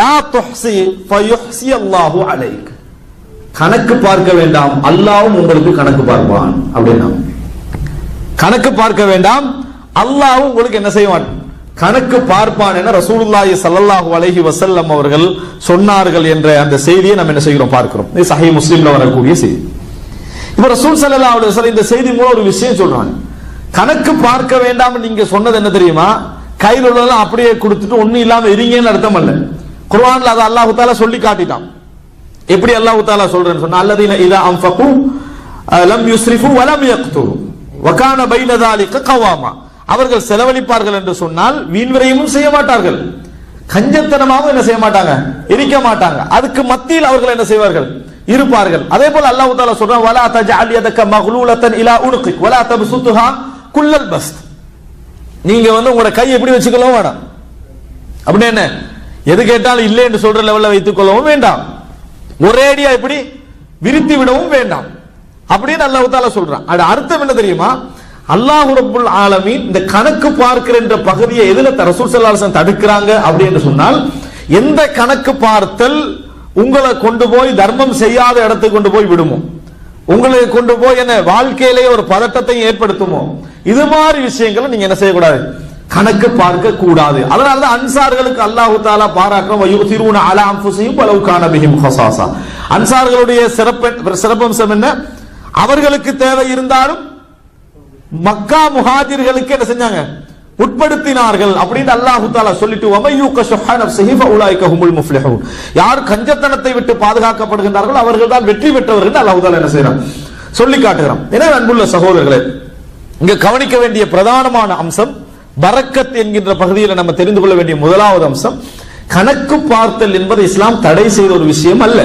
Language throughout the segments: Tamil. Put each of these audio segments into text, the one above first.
லா துஹ்சி ஃபயுஹ்சி அல்லாஹு அலைக் கணக்கு பார்க்க வேண்டாம். அல்லாஹ்வும் உங்களுக்கு கணக்கு பார்ப்பான். அப்படின்னா. கணக்கு பார்க்க வேண்டாம். அல்லாஹ்வும் உங்களுக்கு என்ன செய்வான்? கணக்கு பார்ப்பான் என ரசூலுல்லாஹி ஸல்லல்லாஹு அலைஹி வஸல்லம் அவர்கள் சொன்னார்கள் என்ற அந்த செய்தியை நம்ம என்ன செய்கிறோம்? பார்க்கிறோம். இது சஹி முஸ்லிம்ல வரக்கூடிய செய்தி. இப்ப ரசூல் ஸல்லல்லாஹு அலைஹி வஸல்லம் இந்த செய்தி மூலம் ஒரு விஷயம் சொல்றாங்க. கணக்கு பார்க்க வேண்டாம் நீங்க சொன்னது என்ன தெரியுமா? கையில் உள்ளதெல்லாம் அப்படியே கொடுத்துட்டு ஒண்ணும் இல்லாம இருங்கன்னு அர்த்தம் இல்லை குர்ஆன்ல அது அல்லாஹு தாலா சொல்லி காட்டிட்டான். எப்படி அல்லாஹு தாலா சொல்றேன்னு சொன்னா அல்லதீன இதா அன்ஃபகு லம் யுஸ்ரிஃபு வலம் யக்துரு வகான பைன தாலிக கவாமா. அவர்கள் செலவழிப்பார்கள் என்று சொன்னால் வீண்விரையும் செய்ய மாட்டார்கள். கஞ்சத்தனமாகவும் என்ன செய்ய மாட்டாங்க? எரிக்க மாட்டாங்க. அதுக்கு மத்தியில் அவர்கள் என்ன செய்வார்கள்? இருப்பார்கள். அதே போல அல்லாஹ் தாலா சொல்றான் வலா தஜஅல் யதக மக்லூலத்தன் இலா உனுக்கு வலா தபசுத்துஹா குல்லல் பஸ்த். நீங்க வந்து உங்களோட கை எப்படி வச்சுக்கலாம் வேணாம். அப்படின்னு என்ன? எது கேட்டாலும் இல்லை என்று சொல்ற லெவலில் வைத்துக் கொள்ளவும் வேண்டாம். ஒரேடியா எப்படி விரித்து விடவும் வேண்டாம். அப்படின்னு அல்லாஹ் தாலா சொல்றான். அது அர்த்தம் என்ன தெரியுமா? அல்லாஹ் ரபுல் ஆலமீன் இந்த கணக்கு பார்க்கிற பகுதியை எதுல ரசூல் சல்லாசன் தடுக்கிறாங்க அப்படி என்று சொன்னால் எந்த கணக்கு பார்த்தல் உங்களை கொண்டு போய் தர்மம் செய்யாத இடத்துக்கு கொண்டு போய் விடுமோ? உங்களை கொண்டு போய் என்ன வாழ்க்கையிலேயே ஒரு பதட்டத்தை ஏற்படுத்துமோ? இது மாதிரி விஷயங்களை நீங்க என்ன செய்யக்கூடாது? கணக்கு பார்க்க கூடாது அதனாலதான் அன்சார்களுக்கு அல்லாஹு தாலா பாராக்கம் யுசிரூன அலா அன்ஃபுஸிஹிம் வலவ் கான பிஹிம் ஹசாசா அன்சார்களுடைய சிறப்பு சிறப்பம்சம் என்ன? அவர்களுக்கு தேவை இருந்தாலும் மக்கா முஹாஜிர்களுக்கு என்ன செஞ்சாங்க? உட்படுத்தினார்கள். அப்படின்னு அல்லாஹு தாலா சொல்லிட்டு வமையூக்க ஷுஹா நஃப்ஸிஹி ஃபஉலாயிக ஹுமுல் முஃப்லிஹூன். யார் கஞ்சத்தனத்தை விட்டு பாதுகாக்கப்படுகின்றார்கள் அவர்கள் தான் வெற்றி பெற்றவர்கள் அல்லாஹு தாலா என்ன செய்யறான் சொல்லி காட்டுகிறான். எனவே அன்புள்ள சகோதரர்களே இங்க கவனிக்க வேண்டிய பிரதானமான அம்சம் பரக்கத் என்கின்ற பகுதியில் நம்ம தெரிந்து கொள்ள வேண்டிய முதலாவது அம்சம் கணக்கு பார்த்தல் என்பது இஸ்லாம் தடை செய்த ஒரு விஷயம் அல்ல.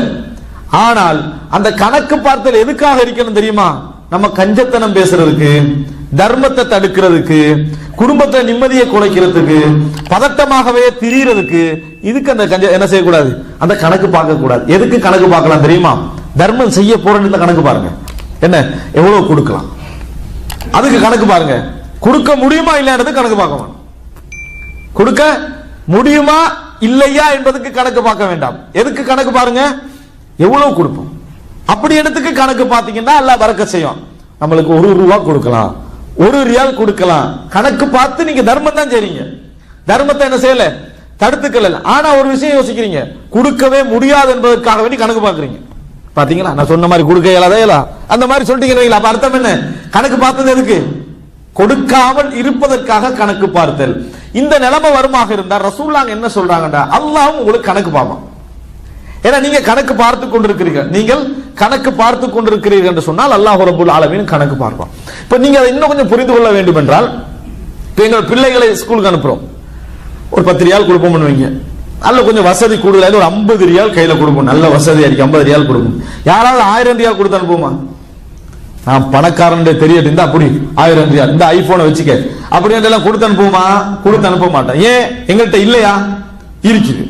ஆனால் அந்த கணக்கு பார்த்தல் எதுக்காக இருக்கணும் தெரியுமா? நம்ம கஞ்சத்தனம் பேசுறதுக்கு தர்மத்தை தடுக்கிறதுக்கு குடும்பத்தை நிம்மதியை குலைக்கிறதுக்கு பதட்டமாகவே திரியறதுக்கு இதுக்கு அந்த கஞ்ச என்ன செய்யக்கூடாது? அந்த கணக்கு பார்க்க கூடாது எதுக்கு கணக்கு பார்க்கலாம் தெரியுமா? தர்மம் செய்ய போறேன்னு கணக்கு பாருங்க. என்ன? எவ்வளவு கொடுக்கலாம்? அதுக்கு கணக்கு பாருங்க. கொடுக்க முடியுமா இல்லைன்றது கணக்கு பார்க்க வேணும் கொடுக்க முடியுமா இல்லையா என்பதுக்கு கணக்கு பார்க்க வேண்டாம். எதுக்கு கணக்கு பாருங்க? எவ்வளவு கொடுப்போம். அப்படி இடத்துக்கு கணக்கு பார்த்தீங்கன்னா எல்லாம் வரக்க செய்யும். நம்மளுக்கு ஒரு ரூபா கொடுக்கலாம். ஒரு ரியால் கொடுக்கலாம். கணக்கு பார்த்து நீங்க தர்மம் தான் செய்றீங்க. தர்மத்தை என்ன செய்யல? தடுத்துக்கல. ஆனா ஒரு விஷயம் யோசிக்கிறீங்க. கொடுக்கவே முடியாது என்பதற்காக வேண்டி கணக்கு பாக்குறீங்க பாத்தீங்களா நான் சொன்ன மாதிரி கொடுக்க இயலாதா இயலா? அந்த மாதிரி சொல்லிட்டீங்க அப்ப அர்த்தம் என்ன? கணக்கு பார்த்தது எதுக்கு? கொடுக்காமல் இருப்பதற்காக கணக்கு பார்த்தல். இந்த நிலைமை வருமாக இருந்தா ரசூல்லாங்க என்ன சொல்றாங்கடா? அல்லாவும் உங்களுக்கு கணக்கு பார்ப்பான். ஏன்னா நீங்க கணக்கு பார்த்து கொண்டிருக்கிறீர்கள் நீங்கள் கணக்கு பார்த்து கொண்டிருக்கிறீர்கள் என்று சொன்னால் அல்லாஹ் ரபுல் ஆலமீன் கணக்கு பார்ப்பான். இப்ப நீங்க அதை இன்னும் கொஞ்சம் புரிந்து கொள்ள வேண்டும் என்றால் இப்ப எங்கள் பிள்ளைகளை ஸ்கூலுக்கு அனுப்புறோம். ஒரு பத்து ரியால் கொடுப்போம் பண்ணுவீங்க நல்ல கொஞ்சம் வசதி கூடுதலாக ஒரு ஐம்பது ரியால் கையில கொடுப்போம். நல்ல வசதியாக இருக்கு ஐம்பது ரியால் கொடுப்போம். யாராவது ஆயிரம் ரியால் கொடுத்து அனுப்புவோமா? நான் பணக்காரன் தெரியட்டு அப்படி ஆயிரம் ரியால். இந்த ஐபோனை வச்சுக்க. அப்படி எல்லாம் கொடுத்து அனுப்புவோமா? கொடுத்து அனுப்ப மாட்டேன். ஏன்? எங்கள்கிட்ட இல்லையா? இருக்குது.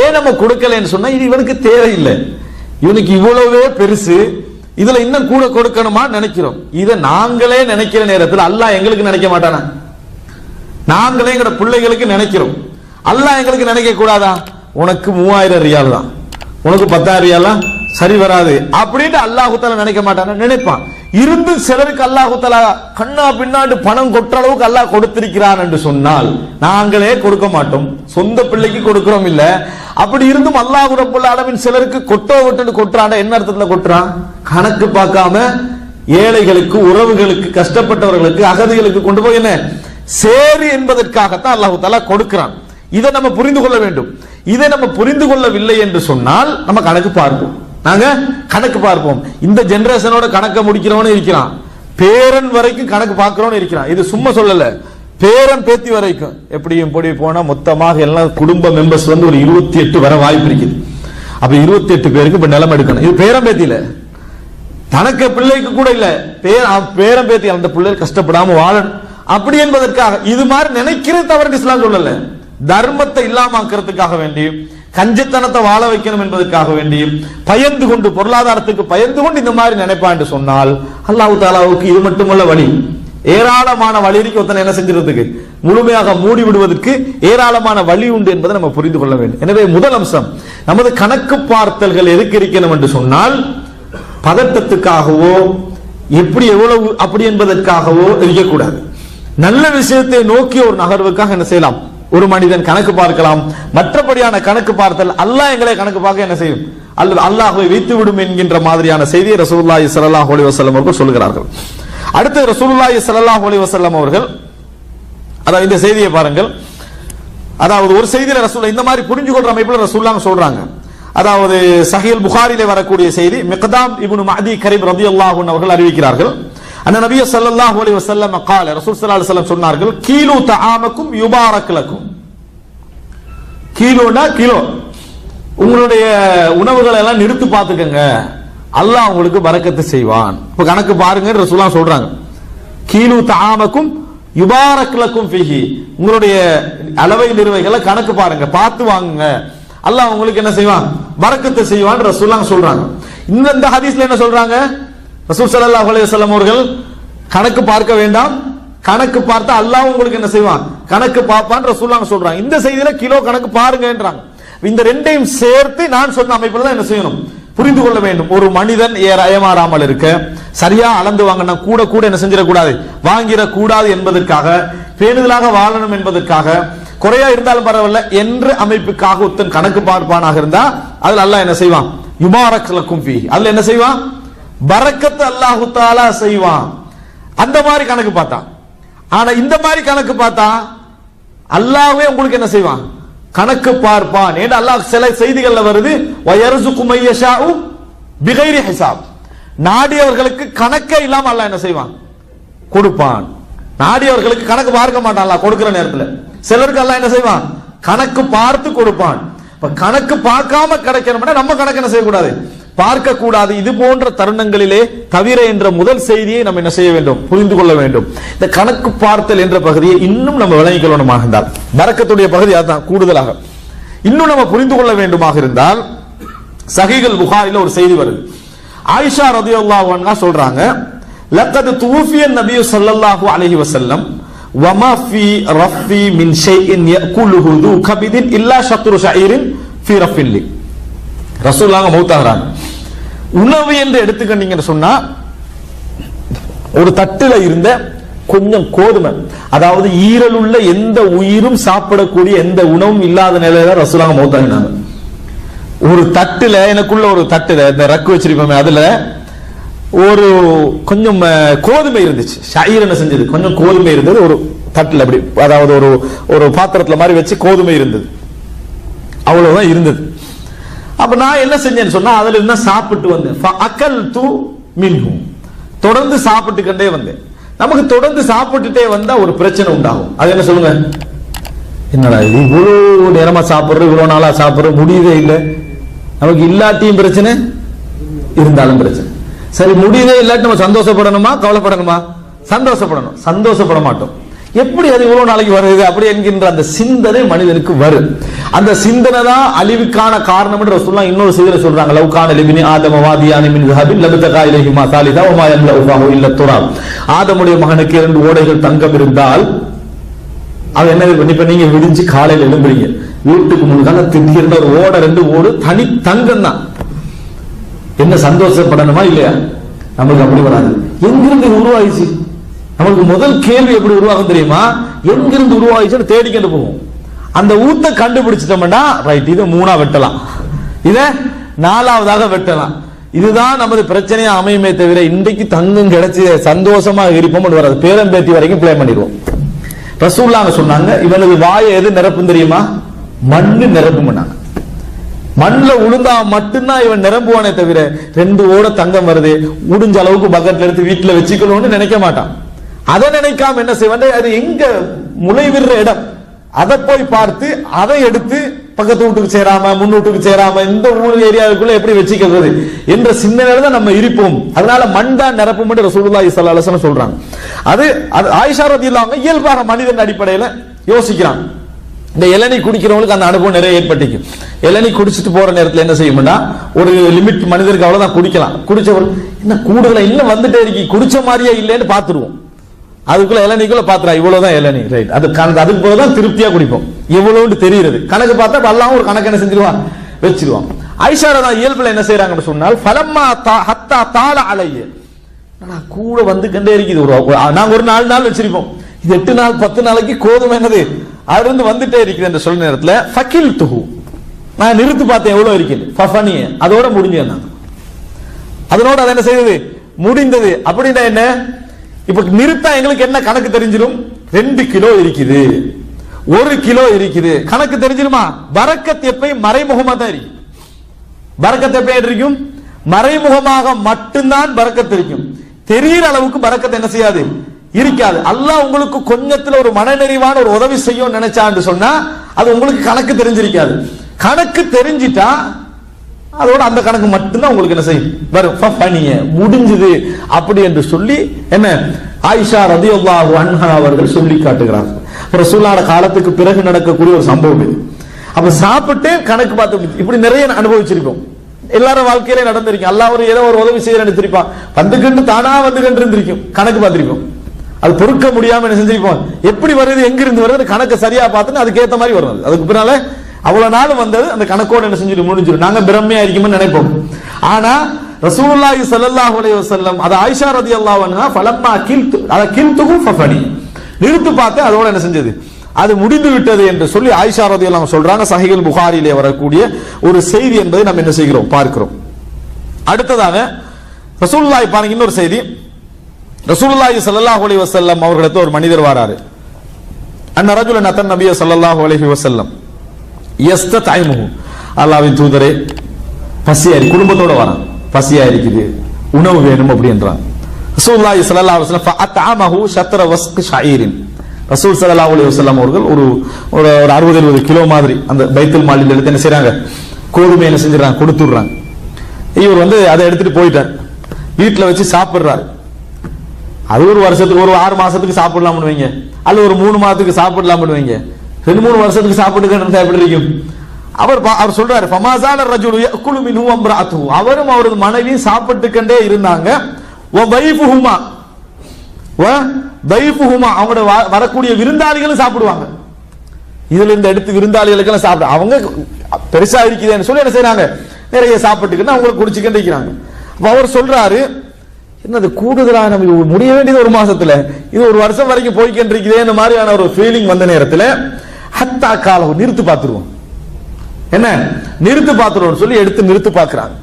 ஏன் நம்ம கொடுக்கலன்னு சொன்னா இது இவனுக்கு தேவையில்லை. இவனுக்கு இவ்வளவே பெருசு. இதுல இன்னும் கூட கொடுக்கணுமா நினைக்கிறோம். இதை நாங்களே நினைக்கிற நேரத்தில் அல்லாஹ் எங்களுக்கு நினைக்க மாட்டானா? நாங்களே எங்கட பிள்ளைகளுக்கு நினைக்கிறோம். அல்லாஹ் எங்களுக்கு நினைக்க கூடாதா? உனக்கு மூவாயிரம் ரியால் தான். உனக்கு பத்தாயிரம் ரியாலாம் சரி வராது. அப்படின்ட்டு அல்லாஹுத்தால நினைக்க மாட்டானா? நினைப்பான். இருந்து சிலருக்கு அல்லாஹு தலா கண்ணா பின்னாண்டு பணம் கொட்டுற அளவுக்கு அல்லாஹ் கொடுத்திருக்கிறான் என்று சொன்னால் நாங்களே கொடுக்க மாட்டோம். சொந்த பிள்ளைக்கு கொடுக்கிறோம் இல்ல. அப்படி இருந்தும் அல்லாஹ் ரப்புல் அளவின் சிலருக்கு கொட்டோ விட்டு கொட்டுறான் என்ன அர்த்தத்துல கொட்டுறான்? கணக்கு பார்க்காம ஏழைகளுக்கு உறவுகளுக்கு கஷ்டப்பட்டவர்களுக்கு அகதிகளுக்கு கொண்டு போய் என்ன? சேரு என்பதற்காகத்தான் அல்லாஹு தலா கொடுக்கிறான். இதை நம்ம புரிந்து கொள்ள வேண்டும். இதை நம்ம புரிந்து கொள்ளவில்லை என்று சொன்னால் நம்ம கணக்கு பார்ப்போம். நாங்க கணக்கு பார்ப்போம். இந்த ஜெனரேஷனோட கணக்கை முடிக்கிறவனு இருக்கிறான். பேரன் வரைக்கும் கணக்கு பார்க்கிறவனு இருக்கிறான். இது சும்மா சொல்லல. பேரன் பேத்தி வரைக்கும். எப்படியும் போடி போனா மொத்தமாக எல்லாம் குடும்ப மெம்பர்ஸ் வந்து ஒரு இருபத்தி எட்டு வர வாய்ப்பு இருக்குது. அப்ப இருபத்தி எட்டு பேருக்கு இப்ப நிலம் எடுக்கணும். இது பேரன் பேத்தியில. தனக்கு பிள்ளைக்கு கூட இல்ல. பேர் பேரம் பேரன் பேத்தி அந்த பிள்ளை கஷ்டப்படாம வாழணும். அப்படி என்பதற்காக இது மாதிரி நினைக்கிறது தவறு இஸ்லாம் சொல்லல. தர்மத்தை இல்லாமக்கிறதுக்காக வேண்டி கஞ்சத்தனத்தை வாழ வைக்கணும் என்பதற்காக வேண்டியும் பயந்து கொண்டு பொருளாதாரத்துக்கு பயந்து கொண்டு இந்த மாதிரி நினைப்பான் என்று சொன்னால் அல்லாஹு தாலாவுக்கு இது மட்டுமல்ல வழி. ஏராளமான வழி இருக்கு ஒருத்தனை என்ன செஞ்சிருக்கிறதுக்கு முழுமையாக மூடி விடுவதற்கு ஏராளமான வழி உண்டு என்பதை நம்ம புரிந்து கொள்ள வேண்டும். எனவே முதல் அம்சம் நமது கணக்கு பார்த்தல்கள் எதுக்கு இருக்கணும் என்று சொன்னால் பதட்டத்துக்காகவோ எப்படி எவ்வளவு அப்படி என்பதற்காகவோ இருக்கக்கூடாது. நல்ல விஷயத்தை நோக்கி ஒரு நகர்வுக்காக என்ன செய்யலாம்? ஒரு மனிதன் கணக்கு பார்க்கலாம். மற்றபடியான கணக்கு பார்த்தல் அல்லாஹ் எங்களை கணக்கு பார்க்க என்ன செய்யும்? அல்லது அல்லாஹ்வை வைத்து விடும் என்கின்ற மாதிரியான செய்தியை ரசூலுல்லாஹி சல்லாஹ் அலைஹி வசல்லம் அவர்கள் சொல்கிறார்கள். அடுத்து ரசூலுல்லாஹி சல்லாஹ் அலைஹி வசல்லம் அவர்கள் அதாவது இந்த செய்தியை பாருங்கள். அதாவது ஒரு செய்தியில ரசூல் இந்த மாதிரி புரிஞ்சு கொள்ற அமைப்பில் ரசூல்லாங்க சொல்றாங்க. அதாவது சஹீல் புகாரிலே வரக்கூடிய செய்தி மிக்தாம் இபுன் மஹதி கரீம் ரதி அல்லாஹூன் அவர்கள் அறிவிக்கிறார்கள். அந்த நபிய சல்லாஹ் அலி வசல்லம் கால ரசூல் சல்லா செல்லம் சொன்னார்கள் கீழு தாமக்கும் யுபாரக்கிழக்கும் கீழோனா கிலோ. உங்களுடைய உணவுகளை எல்லாம் நிறுத்து பார்த்துக்கங்க. அல்லாஹ் உங்களுக்கு வரக்கத்து செய்வான். இப்போ கணக்கு பாருங்க ரசூலா சொல்றாங்க. கீழு தாமக்கும் யுபாரக்கிழக்கும் பிஹி உங்களுடைய அளவை நிறுவைகளை கணக்கு பாருங்க. பார்த்து வாங்குங்க. அல்லாஹ் உங்களுக்கு என்ன செய்வான்? வரக்கத்தை செய்வான் ரசூலா சொல்றாங்க. இந்த ஹதீஸ்ல என்ன சொல்றாங்க? ரசூல் சல்லா அலையம் அவர்கள் கணக்கு பார்க்க வேண்டாம். கணக்கு பார்த்தா அல்லாஹ் உங்களுக்கு என்ன செய்வான்? கணக்கு பார்ப்பான் ரசூல்லாங்க சொல்றாங்க இந்த செய்தியில கிலோ கணக்கு பாருங்கன்றாங்க. இந்த ரெண்டையும் சேர்த்து நான் சொன்ன அமைப்பில் தான் என்ன செய்யணும்? புரிந்து கொள்ள வேண்டும். ஒரு மனிதன் ஏற ஏமாறாமல் இருக்க சரியா அளந்து வாங்கினா கூட கூட என்ன செஞ்சிடக்கூடாது? வாங்கிடக்கூடாது என்பதற்காக பேணுதலாக வாழணும் என்பதற்காக குறையா இருந்தாலும் பரவாயில்ல என்ற அமைப்புக்காக ஒருத்தன் கணக்கு பார்ப்பானாக இருந்தா அதுல அல்லாஹ் என்ன செய்வான்? யுமாரக்லக்கும் அதுல என்ன செய்வான்? பரக்கத்து அல்லாஹு தாலா செய்வான். அந்த மாதிரி கணக்கு பார்த்தா. ஆனா இந்த மாதிரி கணக்கு பார்த்தா அல்லாஹ்வே உங்களுக்கு என்ன செய்வான்? கணக்கு பார்ப்பான். ஏன்னா அல்லாஹ் சில செய்திகள்ல வருது வயரசு குமையஷாவும் பிகைரி ஹிசாப். நாடியவர்களுக்கு கணக்கே இல்லாம அல்லாஹ் என்ன செய்வான்? கொடுப்பான். நாடியவர்களுக்கு கணக்கு பார்க்க மாட்டான் அல்லாஹ் கொடுக்கிற நேரத்துல. சிலருக்கு அல்லாஹ் என்ன செய்வான்? கணக்கு பார்த்து கொடுப்பான். இப்ப கணக்கு பார்க்காம கிடைக்கணும்னா நம்ம கணக்கு என்ன செய்யக்கூடாது? பார்க்க கூடாது இது போன்ற தருணங்களிலே தவிர என்ற முதல் செய்தியை நம்ம என்ன செய்ய வேண்டும்? புரிந்து கொள்ள வேண்டும். இந்த கணக்கு பார்த்தல் என்ற பகுதியை இன்னும் நம்ம விளங்கிக் கொள்ளணுமாக இருந்தால் மறக்கத்துடைய பகுதி அதுதான் கூடுதலாக. இன்னும் நம்ம புரிந்து கொள்ள வேண்டுமாக இருந்தால் சகிகள் புகாரில் ஒரு செய்தி வருது. ஆயிஷா ரதி அல்லாஹ் சொல்றாங்க லக்கது தூஃபிய நபியு சல்லல்லாஹு அலஹி வசல்லம் வமா ஃபி ரஃபி மின் ஷைஇன் யகுலுஹு து கபிதின் இல்லா ஷத்ரு ஷைரின் ஃபி ரஃபில்லி ரசூலுல்லாஹ் மௌத்தாகிறாங்க. உணவு என்று எடுத்துக்கிட்டீங்கன்னு சொன்னா ஒரு தட்டுல இருந்த கொஞ்சம் கோதுமை அதாவது ஈரல் உள்ள எந்த உயிரும் சாப்பிடக்கூடிய எந்த உணவும் இல்லாத நிலையில ரசூலாங்க மௌத்தாங்க ஒரு தட்டுல எனக்குள்ள ஒரு தட்டுல இந்த ரக்கு வச்சிருப்போமே அதுல ஒரு கொஞ்சம் கோதுமை இருந்துச்சு. ஷாயிர் என்ன செஞ்சது? கொஞ்சம் கோதுமை இருந்தது ஒரு தட்டுல அப்படி அதாவது ஒரு ஒரு பாத்திரத்துல மாதிரி வச்சு கோதுமை இருந்தது. அவ்வளவுதான் இருந்தது. அப்ப நான் என்ன செஞ்சேன்னு சொன்னா அதுல இருந்தா சாப்பிட்டு வந்தேன். அக்கல் தூ மின்ஹும். தொடர்ந்து சாப்பிட்டுக்கிட்டே வந்தேன். நமக்கு தொடர்ந்து சாப்பிட்டுட்டே வந்தா ஒரு பிரச்சனை உண்டாகும். அது என்ன சொல்லுங்க? என்னடா இது இவ்வளவு நேரமா சாப்பிடுறோம் இவ்வளவு நாளா சாப்பிடுறோம் முடியவே இல்லை. நமக்கு இல்லாட்டியும் பிரச்சனை இருந்தாலும் பிரச்சனை. சரி முடியவே இல்லாட்டி நம்ம சந்தோஷப்படணுமா கவலைப்படணுமா? சந்தோஷப்படணும். சந்தோஷப்பட மாட்டோம். எப்படி அது இவ்வளவு நாளைக்கு வருது? அப்படி என்கின்ற அந்த சிந்தனை மனிதனுக்கு வரும். அந்த சிந்தனை தான் அழிவுக்கான காரணம் என்று சொல்லலாம் இன்னொரு செய்தியில சொல்றாங்க. லவ்கான லிபினி ஆதமவாதியான மின் ஹபின் லபித்தகா இலகிமா சாலிதா உமாயம் லவ்வாஹோ இல்ல துறாம். ஆதமுடைய மகனுக்கு இரண்டு ஓடைகள் தங்கம் இருந்தால் அவன் என்ன இப்ப நீங்க விடிஞ்சு காலையில் எழும்புறீங்க. வீட்டுக்கு முன்னால திடீர்னு ஒரு ஓட ரெண்டு ஓடு தனி தங்கம் தான். என்ன சந்தோஷப்படணுமா இல்லையா? நம்மளுக்கு அப்படி வராது. எங்கிருந்து உருவாயிச்சு? நமக்கு முதல் கேள்வி எப்படி உருவாகும் தெரியுமா? எங்கிருந்து உருவாயிச்சுன்னு தேடிக்கிட்டு போவோம். அந்த ஊத்த கண்டுபிடிச்சிட்டோம்னா ரைட் இதை மூணா வெட்டலாம். இத நாலாவதாக வெட்டலாம். இதுதான் நமது பிரச்சனையா அமையுமே தவிர இன்றைக்கு தங்கம் கிடைச்சி சந்தோஷமா இருப்போம் வராது. பேரம்பேத்தி வரைக்கும் ப்ளே பண்ணிடுவோம். ரசூல்லாங்க சொன்னாங்க இவனது வாயை எது நிரப்பும் தெரியுமா? மண்ணு நிரப்பும்னாங்க மண்ணுல உளுந்தா மட்டும்தான் இவன் நிரம்புவானே தவிர ரெண்டு ஓட தங்கம் வருது. முடிஞ்ச அளவுக்கு பக்கெட்ல எடுத்து வீட்டில் வச்சுக்கணும்னு நினைக்க மாட்டான். அதை நினைக்காம என்ன செய்வான் அது எங்க முளைவிடுற இடம். அதை போய் பார்த்து அதை எடுத்து பக்கத்து வீட்டுக்கு சேராம முன்னூட்டுக்கு சேராம இந்த ஊர் ஏரியாவுக்குள்ள எப்படி வச்சுக்கிறது என்ற சிந்தனையில தான் நம்ம இருப்போம். அதனால மண் தான் நிரப்பும் ரசூலுல்லா ரசூலுல்லாஹி சொல்றாங்க. அது அது ஆயிஷா ரதியல்லாஹு இயல்பாக மனிதன் அடிப்படையில யோசிக்கிறான் இந்த இளநீ குடிக்கிறவங்களுக்கு அந்த அனுபவம் நிறைய ஏற்பட்டுக்கும் இளநீ குடிச்சிட்டு போற நேரத்தில் என்ன செய்யும்னா ஒரு லிமிட் மனிதருக்கு அவ்வளவுதான் குடிக்கலாம். குடிச்சவர் என்ன கூடுதலா இன்னும் வந்துட்டே இருக்கி. குடிச்ச மாதிரியே இல்லைன்னு பாத்துருவோம் அதுக்குள்ள இளநீக்குள்ள பாத்திரம் இவ்வளவுதான் இளநீ. ரைட் அது கணக்கு அதுக்கு போல தான் திருப்தியா குடிப்போம். இவ்வளவுன்னு தெரியுது கணக்கு பார்த்தா பல்லாம் ஒரு கணக்கு என்ன செஞ்சிருவான்? வச்சிருவான். ஐஷாரா தான் இயல்புல என்ன செய்யறாங்கன்னு சொன்னால் ஃபலம்மா தா- ஹத்தா தாள அலைய. ஆனா கூட வந்து கண்டே இருக்குது. ஒரு நாங்க ஒரு நாலு நாள் வச்சிருப்போம். இது எட்டு நாள் பத்து நாளைக்கு கோதுமை என்னது? அதுல வந்துட்டே இருக்குது என்று சொல்ல நேரத்துல ஃபக்கில் துஹு நான் நிறுத்து பார்த்தேன் எவ்வளவு இருக்குது? ஃபஃபனிய அதோட முடிஞ்சேன் நான். அதனோட அதை என்ன செய்தது? முடிந்தது. அப்படின்னா என்ன? இப்ப நிறுத்தா எங்களுக்கு என்ன கணக்கு தெரிஞ்சிடும்? ரெண்டு கிலோ இருக்குது. ஒரு கிலோ இருக்குது. கணக்கு தெரிஞ்சிருமா பரக்கத் எப்பையும் மறைமுகமா தான் இருக்கும் பரக்கத் எப்ப இருக்கும் மறைமுகமாக மட்டும்தான் பரக்கத் இருக்கும். தெரியிற அளவுக்கு பரக்கத் என்ன செய்யாது? இருக்காது. அல்லாஹ் உங்களுக்கு கொஞ்சத்துல ஒரு மனநிறைவான ஒரு உதவி செய்யும் நினைச்சான்னு சொன்னா அது உங்களுக்கு கணக்கு தெரிஞ்சிருக்காது. கணக்கு தெரிஞ்சிட்டா அதோட அந்த கணக்கு மட்டும்தான் உங்களுக்கு என்ன செய்யும்? வரும். ஃபஃபனிய முடிஞ்சது. அப்படி என்று சொல்லி என்ன? ஆயிஷா ரதியுல்லாஹு அன்ஹா அவர்கள் சொல்லி காட்டுகிறார் ரசூலான காலத்துக்கு பிறகு நடக்கக்கூடிய ஒரு சம்பவம் இது. அப்ப சாப்பிட்டு கணக்கு பார்த்து இப்படி நிறைய அனுபவிச்சிருக்கோம். எல்லாரும் வாழ்க்கையில நடந்திருக்கும். எல்லா ஒரு ஏதோ ஒரு உதவி செய்ய நினைச்சிருப்பான் வந்துகிட்டு தானா வந்துகிட்டு இருந்திருக்கும் கணக்கு பார்த்திருப்போம் அது பொறுக்க முடியாம என்ன செஞ்சிருப்போம். எப்படி வருது எங்க இருந்து வருது கணக்கு சரியா பார்த்துன்னு அதுக்கேற்ற மாதிரி வரும் அதுக்கு பின்னால அவ்வளவு நாள் வந்தது அந்த கணக்கோடு என்ன செஞ்சிடும் முடிஞ்சிடும். நாங்க பிரம்மையா இருக்கும்னு நினைப்போம். ஆனா ரசூலுல்லாஹி ஸல்லல்லாஹு அலைஹி வஸல்லம் அது ஆயிஷா রাদিয়াল্লাহு அன்ஹா ஃபலம்மா கில்து அத கில்துஹு ஃபஃபனி. நிறுத்து பார்த்து அதோட என்ன செஞ்சது? அது முடிந்து விட்டது என்று சொல்லி ஆயிஷா ரலியல்லாஹு சொல்றாங்க. சஹீஹுல் புகாரிலே வரக்கூடிய ஒரு செய்தி என்பதை நம்ம என்ன செய்கிறோம்? பார்க்கிறோம். அடுத்ததாக ரசூலுல்லாஹி பாருங்க இன்னொரு செய்தி. ரசூலுல்லாஹி ஸல்லல்லாஹு அலைஹி வஸல்லம் அவர்களிடத்து ஒரு மனிதர் வராரு. அன்ன ரஜுலன் அத்தன் நபிய ஸல்லல்லாஹு அலைஹி வஸல்லம். எஸ்த தாய்மகம் அல்லாவின் தூதரே பசியாரி குடும்பத்தோட வரான். பசியா இருக்குது உணவு வேணும் அப்படின்றான் ரசூலுல்லாஹி ஸல்லல்லாஹு அலைஹி வஸல்லம் ஃபஅத்அமஹு ஷத்ர வஸ்க் ஷாயிரின் ரசூல் ஸல்லல்லாஹு அலைஹி வஸல்லம் அவர்கள் ஒரு ஒரு ஒரு 60 70 கிலோ மாதிரி அந்த பைத்துல் மாலில் எடுத்து என்ன செய்றாங்க? கோதுமை என்ன செஞ்சுறாங்க கொடுத்துடுறாங்க. இவர் வந்து அதை எடுத்துட்டு போயிட்டார். வீட்டில் வச்சு சாப்பிடுறாரு. அது ஒரு வருஷத்துக்கு ஒரு ஆறு மாசத்துக்கு சாப்பிடலாம்னு வைங்க. அல்ல ஒரு மூணு மாதத்துக்கு சாப்பிடலாம்னு வைங்க. ரெண்டு மூணு வருஷத்துக்கு சாப்பிட்டு எப்படி இருக்கும் அவர் பா- அவர் சொல்றாரு ஃபமாசான ரஜுலு யக்குலு மின்ஹு வம்ரஅத்துஹு. அவரும் அவரது மனைவியும் சாப்பிட்டுக்கண்டே இருந்தாங்க. வ வைஃபுஹுமா வ வைஃபுஹுமா அவங்களோட வ- வரக்கூடிய விருந்தாளிகளும் சாப்பிடுவாங்க. இதுல இந்த எடுத்து விருந்தாளிகளுக்கெல்லாம் சாப்பிட அவங்க பெருசா இருக்குதுன்னு சொல்லி என்ன செய்யறாங்க நிறைய சாப்பிட்டுக்கிட்டு அவங்களுக்கு குடிச்சுக்கிட்டு இருக்கிறாங்க. அப்ப அவர் சொல்றாரு என்னது கூடுதலாக நமக்கு முடிய வேண்டியது ஒரு மாசத்துல? இது ஒரு வருஷம் வரைக்கும் போய்கிட்டு இருக்குதே இந்த மாதிரியான ஒரு ஃபீலிங் வந்த நேரத்துல ஹத்தா காலம் நிறுத்து பார்த்துருவோம். என்ன? நிறுத்து பார்த்துருவோம் சொல்லி எடுத்து நிறுத்து பார்க்கறாங்க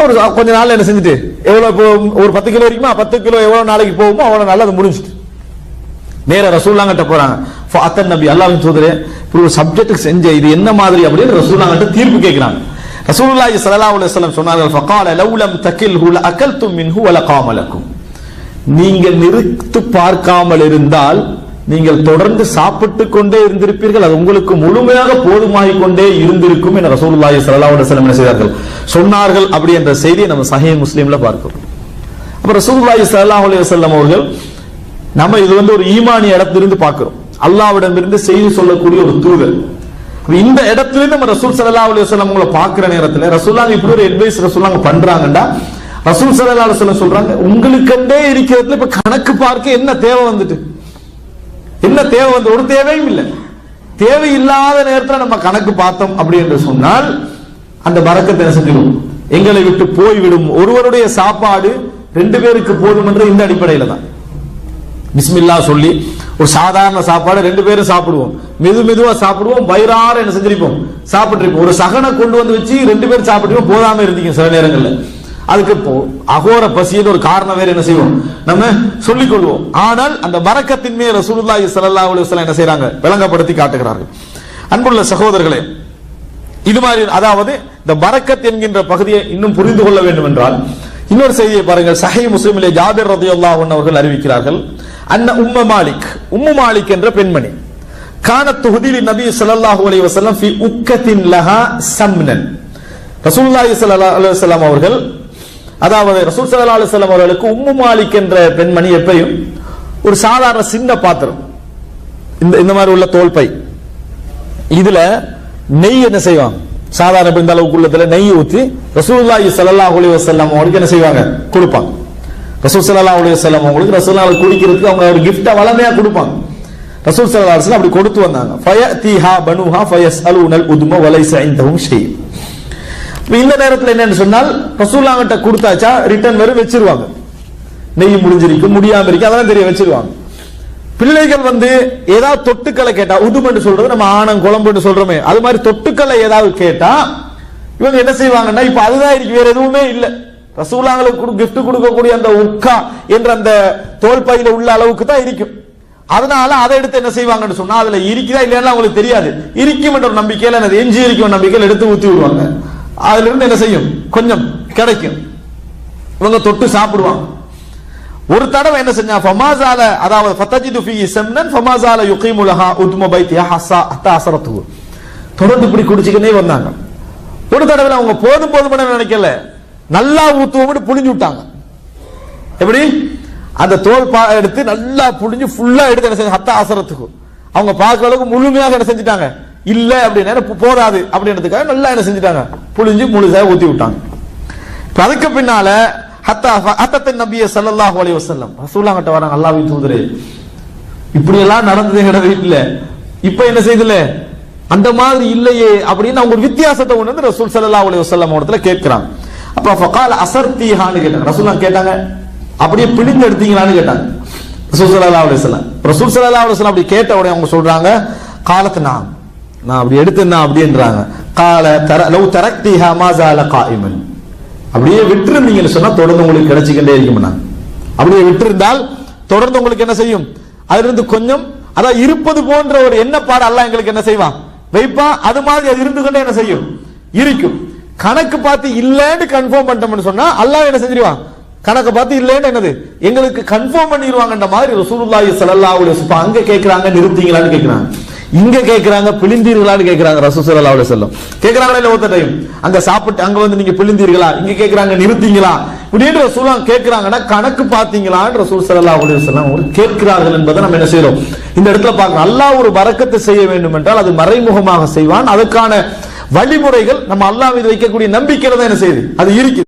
அவர் கொஞ்ச நாள் என்ன செஞ்சுட்டு எவ்வளவு ஒரு பத்து கிலோ இருக்குமா? பத்து கிலோ எவ்வளவு நாளைக்கு போகுமோ அவ்வளவு நாள் அது முடிஞ்சுட்டு. நேர ரசூல்லாங்கிட்ட போறாங்க. ஃபாத்தன் நபி அல்லாஹ் சோதரே இப்படி ஒரு சப்ஜெக்ட் செஞ்ச இது என்ன மாதிரி அப்படின்னு ரசூல்லாங்கிட்ட தீர்ப்பு கேட்கிறாங்க. ரசூலுல்லாஹி ஸல்லல்லாஹு அலைஹி வஸல்லம் சொன்னார்கள் ஃபகால லவ்லம் தகில்ஹு அகல்தும் மின்ஹு வலகாம லக்கும். நீங்கள் நிறுத்து பார்க்காமல் இருந்தால் நீங்கள் தொடர்ந்து சாப்பிட்டு கொண்டே இருந்திருப்பீர்கள். அது உங்களுக்கு முழுமையாக போதுமாய் கொண்டே இருந்திருக்கும் என ரசூலுல்லாஹி ஸல்லல்லாஹு அலைஹி வஸல்லம் என்ன செய்தார்கள்? சொன்னார்கள். அப்படி என்ற செய்தியை நம்ம சஹீஹ் முஸ்லிம்ல பார்க்கிறோம். அப்ப ரசூலுல்லாஹி ஸல்லல்லாஹு அலைஹி வஸல்லம் அவர்கள் நம்ம இது வந்து ஒரு ஈமானிய இடத்திலிருந்து பார்க்கிறோம். அல்லாவிடமிருந்து செய்தி சொல்லக்கூடிய ஒரு தூதர். இந்த இடத்திலிருந்து நம்ம ரசூல் ஸல்லல்லாஹு அலைஹி வஸல்லம் உங்களை பார்க்கிற நேரத்துல ரசூலுல்லாஹ் இப்படி ஒரு அட்வைஸ் ரசூலுல்லாஹ் பண்றாங்கடா ரசூல் ஸல்லல்லாஹு அலைஹி வஸல்லம் சொல்றாங்க உங்களுக்கண்டே இருக்கிறதுல இப்ப கணக்கு பார்க்க என்ன தேவை வந்துட்டு? என்ன தேவை வந்து ஒரு தேவையும் இல்லை. தேவை இல்லாத நேரத்தில் நம்ம கணக்கு பார்த்தோம் அப்படி என்று சொன்னால் அந்த பறக்கத்தை செஞ்சிடும் எங்களை விட்டு போய்விடும் ஒருவருடைய சாப்பாடு ரெண்டு பேருக்கு போதும் என்ற இந்த அடிப்படையில தான். பிஸ்மில்லா சொல்லி ஒரு சாதாரண சாப்பாடு ரெண்டு பேரும் சாப்பிடுவோம். மெது மெதுவா சாப்பிடுவோம் வயிறார என்ன செஞ்சிருப்போம். சாப்பிட்டுருப்போம். ஒரு சகனை கொண்டு வந்து வச்சு ரெண்டு பேரும் சாப்பிட்டு போதாம இருந்தீங்க சில நேரங்களில். அதுக்கு அகோர பசின்னு ஒரு காரணம் வேற என்ன செய்வோம்? நம்ம சொல்லிக் கொள்வோம் ஆனால் அந்த வரக்கத்தின் மேல் ரசூலுல்லாஹி ஸல்லல்லாஹு அலைஹி வஸல்லம் என்ன செய்றாங்க? விளங்கப்படுத்தி காட்டுகிறார்கள். அன்புள்ள சகோதரர்களே இது மாதிரி அதாவது இந்த பரக்கத் என்கின்ற பகுதியை இன்னும் புரிந்து கொள்ள வேண்டும் என்றால் இன்னொரு செய்தியை பாருங்கள். சஹை முஸ்லிமிலே ஜாபிர் ரதியல்லாஹு அன்ஹு அவர்கள் அறிவிக்கிறார்கள். அன்ன உம்ம மாலிக் உம்மு மாலிக் என்ற பெண்மணி. கானத் தொகுதியில் நபி சல்லாஹூ அலி வஸல்லம் ஃபி உக்கத்தின் லஹா சம்னன். ரசூல்லாஹி சல்லா அலுவலாம் அவர்கள் அதாவது ரசூல் சல்லா அலுவலம் அவர்களுக்கு உம்மு மாலிக் என்ற பெண்மணி எப்பையும் ஒரு சாதாரண சின்ன பாத்திரம். இந்த இந்த மாதிரி உள்ள தோல் பை இதுல நெய் என்ன செய்வாங்க? சாதாரண இந்த அளவுக்கு உள்ளதுல நெய் ஊத்தி ரசூல்லாஹி சல்லா அலி வசல்லம் அவங்களுக்கு என்ன செய்வாங்க? கொடுப்பாங்க. ரசூல் சல்லா அலி வசல்லம் அவங்களுக்கு ரசூலுல்லாஹ் குடிக்கிறதுக்கு அவங்க ஒரு கிஃப்டா வளமையா கொடுப்பாங்க. ரசூல் சல்லா அலுவலம் அப்படி கொடுத்து வந்தாங்க. ஃபய தீஹா பனுஹா ஃபயஸ்அலூனல் உதும வலைஸ இந்தஹும் ஷை இப்ப இந்த நேரத்துல என்னன்னு சொன்னால் ரசூலுல்லாஹ் கிட்ட கொடுத்தாச்சா ரிட்டர்ன் வரும் வச்சிருவாங்க. நெய் முடிஞ்சிருக்கு முடியாம இருக்கு அதெல்லாம் தெரிய வச்சிருவாங்க. பிள்ளைகள் வந்து ஏதாவது தொட்டுக்களை கேட்டா உதுமன்னு சொல்றது நம்ம ஆணம் குழம்புன்னு சொல்றோமே. அது மாதிரி தொட்டுக்களை ஏதாவது கேட்டா இவங்க என்ன செய்வாங்கன்னா இப்ப அதுதான் இருக்கு வேற எதுவுமே இல்ல. ரசூலாங்களுக்கு கிஃப்ட் கொடுக்கக்கூடிய அந்த உட்கா என்ற அந்த தோல் பையில உள்ள அளவுக்கு தான் இருக்கும் அதனால அதை எடுத்து என்ன செய்வாங்கன்னு சொன்னா அதுல இருக்குதா இல்லையா அவங்களுக்கு தெரியாது. இருக்கும் என்ற ஒரு நம்பிக்கையில எஞ்சி இருக்கும் நம்பிக்கையில எடுத்து ஊத்தி விடுவாங்க. அதுல இருந்து என்ன செய்யும்? கொஞ்சம் கிடைக்கும். இவங்க தொட்டு சாப்பிடுவாங்க. ஒரு தடவை என்ன செஞ்சா ஃபமாசால அதாவது ஃபத்தஜிது ஃபீ சம்னன் ஃபமாசால யுகீமுலஹா உத்ம பைத்தியா ஹஸா ஹத்தா அஸரத்து தொடர்ந்து இப்படி குடிச்சிக்கினே வந்தாங்க. ஒரு தடவை அவங்க போதும் போதும் நினைக்கல? நல்லா ஊத்துவோம்னு புளிஞ்சு விட்டாங்க. எப்படி? அந்த தோல் பா எடுத்து நல்லா புளிஞ்சு ஃபுல்லா எடுத்து என்ன செஞ்சு ஹத்தா அசரத்துக்கு அவங்க பார்க்குற அளவுக்கு முழுமையாக என்ன செஞ்சுட்டாங்க? இல்ல அப்படின்னு போதாது அப்படின்றதுக்காக நல்லா என்ன செஞ்சுட்டாங்க? புழிஞ்சு முழுசாக ஊத்தி விட்டாங்க. இப்போ அதுக்கு பின்னால ஹத்தா ஹத்தத்தின் நபிய சல்லாஹ் அலைஹி வசல்லம் ரசூலாங்கிட்ட வராங்க அல்லாஹ்வின் தூதரே இப்படி எல்லாம் நடந்தது எங்கட வீட்டில்? இப்ப என்ன செய்தல? அந்த மாதிரி இல்லையே அப்படின்னு அவங்க ஒரு வித்தியாசத்தை ஒண்ணு வந்து ரசூல் ஸல்லல்லாஹு அலைஹி வசல்லம் இடத்துல கேட்கிறாங்க. அப்ப ஃபகால் அசர்த்திஹான்னு கேட்டாங்க. ரசூலா கேட்டாங்க அப்படியே பிழிந்து எடுத்தீங்களான்னு கேட்டாங்க. ரசூல் ஸல்லல்லாஹு அலைஹி வசல்லம் ரசூல் ஸல்லல்லாஹு அலைஹி வசல்லம் அப்படி கேட்ட உடனே அவங்க சொல்றாங்க காலத்து நான் நான் அப்படி எடுத்தேன்னா அப்படின்றாங்க. கால தர லவ் தரக்திஹா மாசால காயிமன் அப்படியே விட்டுருந்தீங்கன்னு சொன்னா தொடர்ந்து உங்களுக்கு கிடைச்சிக்கிட்டே இருக்கும்னா அப்படியே விட்டிருந்தால் தொடர்ந்து உங்களுக்கு என்ன செய்யும்? அதிலிருந்து கொஞ்சம் அதான் இருப்பது போன்ற ஒரு எண்ணப்பாடு அல்ல எங்களுக்கு என்ன செய்வான்? வைப்பான் அது மாதிரி அது இருந்து கொண்டே என்ன செய்யும்? இருக்கும். கணக்கு பார்த்து இல்லைன்னு கன்ஃபார்ம் பண்ணிட்டோம்னு சொன்னா அல்லாஹ் என்ன செஞ்சிருவான்? கணக்கு பார்த்து இல்லைன்னு என்னது? எங்களுக்கு கன்ஃபார்ம் பண்ணிடுவாங்கன்ற மாதிரி ரசூலுல்லாஹி ஸல்லல்லாஹு அலைஹி வஸல்லம் அங்க கேக்குறாங்க நிறுத்திங்களான்னு கேக்குறாங்க இங்க கேக்குறாங்க பிழிந்தீர்களான்னு கேக்குறாங்க ரசூல் ஸல்லல்லாஹு அலைஹி கேக்குறாங்களா இல்ல ஒருத்த டைம் அங்க சாப்பிட்டு அங்க வந்து நீங்க பிழிந்தீர்களா? இங்க கேக்குறாங்க நிறுத்தீங்களா? இப்படின்ற ரசூலாம் கேக்குறாங்கன்னா கணக்கு பாத்தீங்களான்னு ரசூல் ஸல்லல்லாஹு அலைஹி ஒரு கேட்கிறார்கள் என்பதை நம்ம என்ன செய்யறோம் இந்த இடத்துல பார்க்கணும் அல்லாஹ் ஒரு வரக்கத்தை செய்ய வேண்டும் என்றால் அது மறைமுகமாக செய்வான். அதுக்கான வழிமுறைகள் நம்ம அல்லாஹ் மீது வைக்கக்கூடிய நம்பிக்கை தான் என்ன செய்யுது? அது இருக்குது.